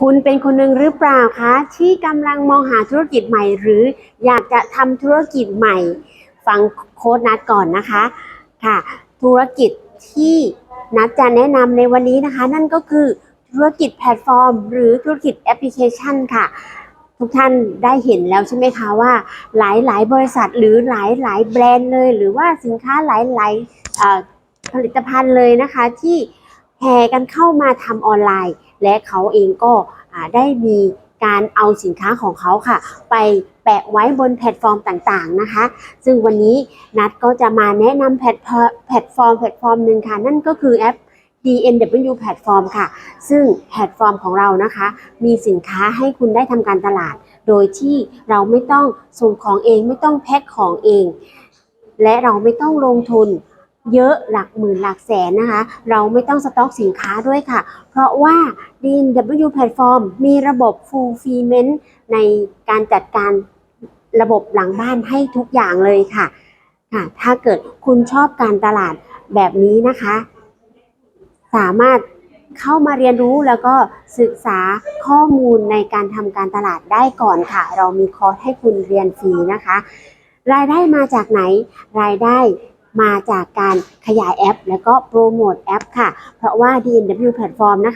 คุณเป็นคนหนึ่งหรือเปล่าคะ ที่กำลังมองหาธุรกิจใหม่ หรืออยากจะทำธุรกิจใหม่ ฟังโค้ดนัดก่อนนะคะค่ะ ธุรกิจที่นัดจะแนะนำในวันนี้นะคะ นั่นก็คือธุรกิจแพลตฟอร์ม หรือธุรกิจแอปพลิเคชันค่ะ ทุกท่านได้เห็นแล้วใช่ไหมคะว่า หลายหลายๆบริษัทหรือหลายหลายๆ แบรนด์เลย หรือว่าสินค้าหลายหลายๆผลิตภัณฑ์เลยนะคะที่แห่กันเข้ามาทำออนไลน์ และเขาเองก็ได้มีการเอาสินค้าของเขาค่ะ ไปแปะไว้บนแพลตฟอร์มต่างๆนะคะ ซึ่งวันนี้นัดก็จะมาแนะนำแพลตฟอร์มแพลตฟอร์มแพลตฟอร์มหนึ่งค่ะ นั่นก็คือแอป DNW Platform ค่ะ ซึ่งแพลตฟอร์มของเรานะคะ มีสินค้าให้คุณได้ทำการตลาด โดยที่เราไม่ต้องส่งของเองไม่ต้องแพ็คของเอง และเราไม่ต้องลงทุน เยอะหลักหมื่นหลักแสนนะคะ เราไม่ต้องสต็อกสินค้าด้วยค่ะ เพราะว่า DNW Platform มีระบบ fulfillment ในการจัดการระบบหลังบ้านให้ทุกอย่างเลยค่ะค่ะ ถ้าเกิดคุณชอบการตลาดแบบนี้นะคะ สามารถเข้ามาเรียนรู้แล้วก็ศึกษาข้อมูลในการทำการตลาดได้ก่อนค่ะ เรามีคอร์สให้คุณเรียนฟรีนะคะ รายได้มาจากไหน รายได้ มาจากการขยายแอป แล้วก็โปรโมทแอปค่ะ เพราะว่า DNW Platform นะคะ